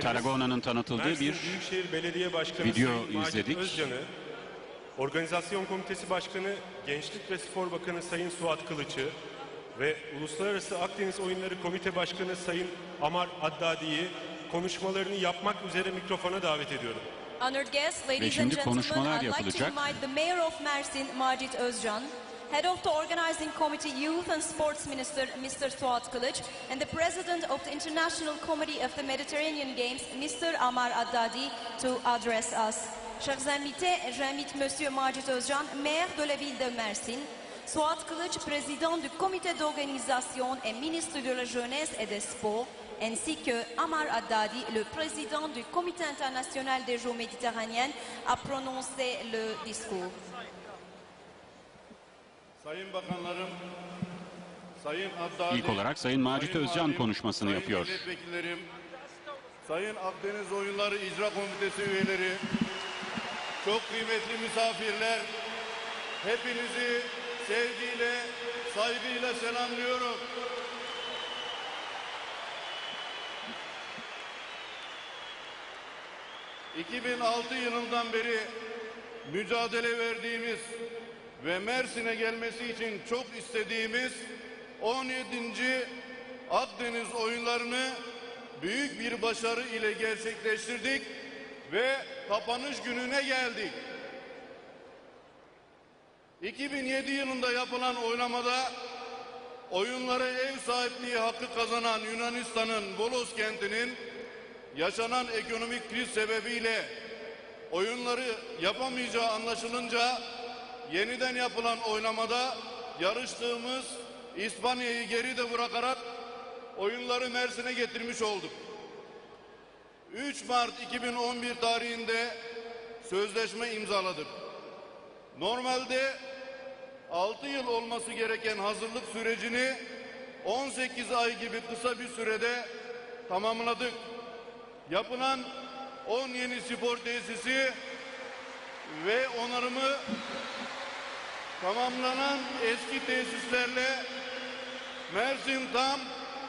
Tarragona'nın tanıtıldığı Mersin bir Büyükşehir Belediye Başkanı video Sayın izledik. Özcan'ı, Organizasyon Komitesi Başkanı Gençlik ve Spor Bakanı Sayın Suat Kılıç'ı ve Uluslararası Akdeniz Oyunları Komite Başkanı Sayın Amar Addadi'yi konuşmalarını yapmak üzere mikrofona davet ediyorum. Honored guests, ladies and şimdi gentlemen, konuşmalar I'd like to yapılacak. invite the Mayor of Mersin, Macit Özcan, Head of the Organizing Committee Youth and Sports Minister, Mr. Suat Kılıç, and the President of the International Committee of the Mediterranean Games, Mr. Amar Addadi, to address us. Chers invités, j'invite Monsieur Macit Özcan, maire de la ville de Mersin, Suat Kılıç, président du comité d'organisation et ministre de la Jeunesse et des Sports, ainsi que Amar Addadi, le président du Comité international des Jeux méditerranéens, a prononcé le discours. Sayın Bakanlarım, Sayın Haddadi, İlk olarak Sayın Macit Sayın Özcan Valim, konuşmasını Sayın yapıyor. Milletvekillerim, Sayın Akdeniz Oyunları İcra Komitesi üyeleri, çok kıymetli misafirler, hepinizi sevgiyle, saygıyla selamlıyorum. ...2006 yılından beri mücadele verdiğimiz ve Mersin'e gelmesi için çok istediğimiz 17. Akdeniz oyunlarını büyük bir başarı ile gerçekleştirdik ve kapanış gününe geldik. 2007 yılında yapılan oylamada oyunlara ev sahipliği hakkı kazanan Yunanistan'ın Volos kentinin yaşanan ekonomik kriz sebebiyle oyunları yapamayacağı anlaşılınca yeniden yapılan oylamada yarıştığımız İspanya'yı geride bırakarak oyunları Mersin'e getirmiş olduk. 3 Mart 2011 tarihinde sözleşme imzaladık. Normalde 6 yıl olması gereken hazırlık sürecini 18 ay gibi kısa bir sürede tamamladık. Yapılan 10 yeni spor tesisi ve onarımı tamamlanan eski tesislerle Mersin tam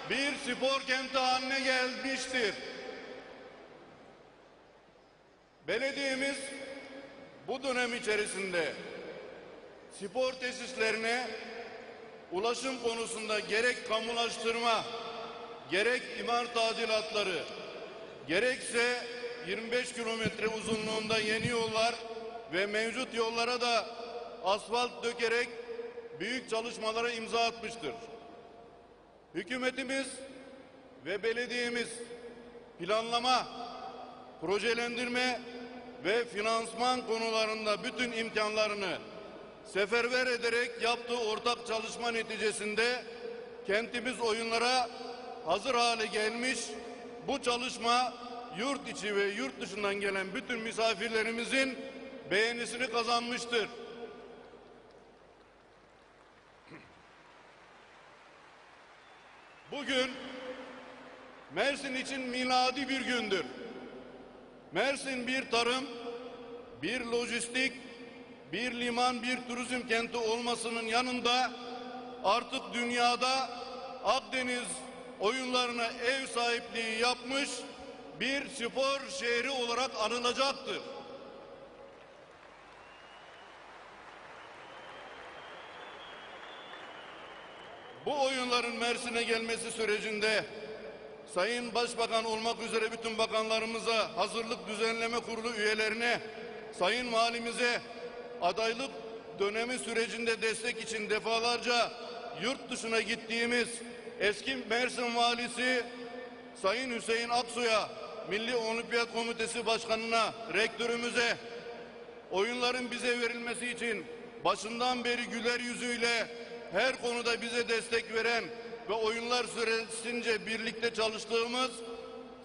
bir spor kenti haline gelmiştir. Belediyemiz bu dönem içerisinde spor tesislerine ulaşım konusunda gerek kamulaştırma, gerek imar tadilatları, gerekse 25 kilometre uzunluğunda yeni yollar ve mevcut yollara da asfalt dökerek büyük çalışmalara imza atmıştır. Hükümetimiz ve belediyemiz planlama, projelendirme ve finansman konularında bütün imkanlarını seferber ederek yaptığı ortak çalışma neticesinde kentimiz oyunlara hazır hale gelmiş. Bu çalışma yurt içi ve yurt dışından gelen bütün misafirlerimizin beğenisini kazanmıştır. Bugün Mersin için miladi bir gündür. Mersin bir tarım, bir lojistik, bir liman, bir turizm kenti olmasının yanında artık dünyada Akdeniz oyunlarına ev sahipliği yapmış bir spor şehri olarak anılacaktır. Bu oyunların Mersin'e gelmesi sürecinde Sayın Başbakan olmak üzere bütün bakanlarımıza, hazırlık düzenleme kurulu üyelerine, Sayın Valimize adaylık dönemi sürecinde destek için defalarca yurt dışına gittiğimiz eski Mersin Valisi Sayın Hüseyin Aksu'ya, Milli Olimpiyat Komitesi Başkanı'na, rektörümüze oyunların bize verilmesi için başından beri güler yüzüyle her konuda bize destek veren ve oyunlar süresince birlikte çalıştığımız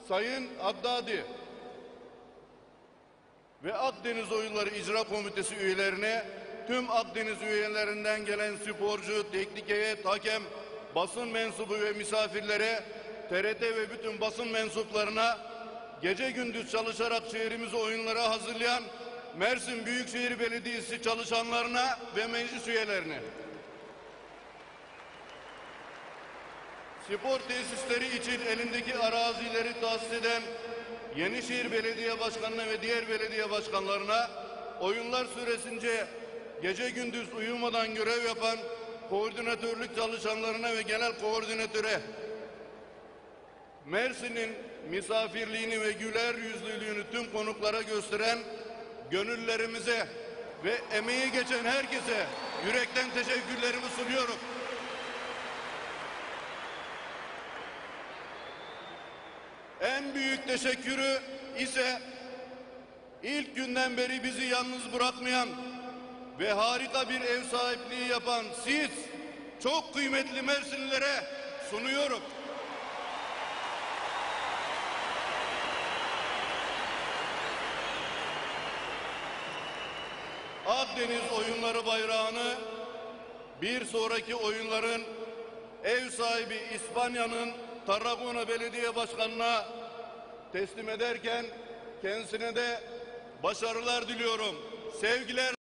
Sayın Addadi ve Akdeniz Oyunları İcra Komitesi üyelerine tüm Akdeniz üyelerinden gelen sporcu, teknik heyet, hakem, basın mensubu ve misafirlere TRT ve bütün basın mensuplarına gece gündüz çalışarak şehrimizi oyunlara hazırlayan Mersin Büyükşehir Belediyesi çalışanlarına ve meclis üyelerine spor tesisleri için elindeki arazileri tahsis eden Yenişehir Belediye Başkanı'na ve diğer belediye başkanlarına oyunlar süresince gece gündüz uyumadan görev yapan koordinatörlük çalışanlarına ve genel koordinatöre Mersin'in misafirliğini ve güler yüzlülüğünü tüm konuklara gösteren gönüllerimize ve emeği geçen herkese yürekten teşekkürlerimi sunuyorum. En büyük teşekkürü ise ilk günden beri bizi yalnız bırakmayan ve harika bir ev sahipliği yapan siz çok kıymetli Mersinlilere sunuyorum. Akdeniz oyunları bayrağını bir sonraki oyunların ev sahibi İspanya'nın Tarragona Belediye Başkanı'na teslim ederken kendisine de başarılar diliyorum. Sevgiler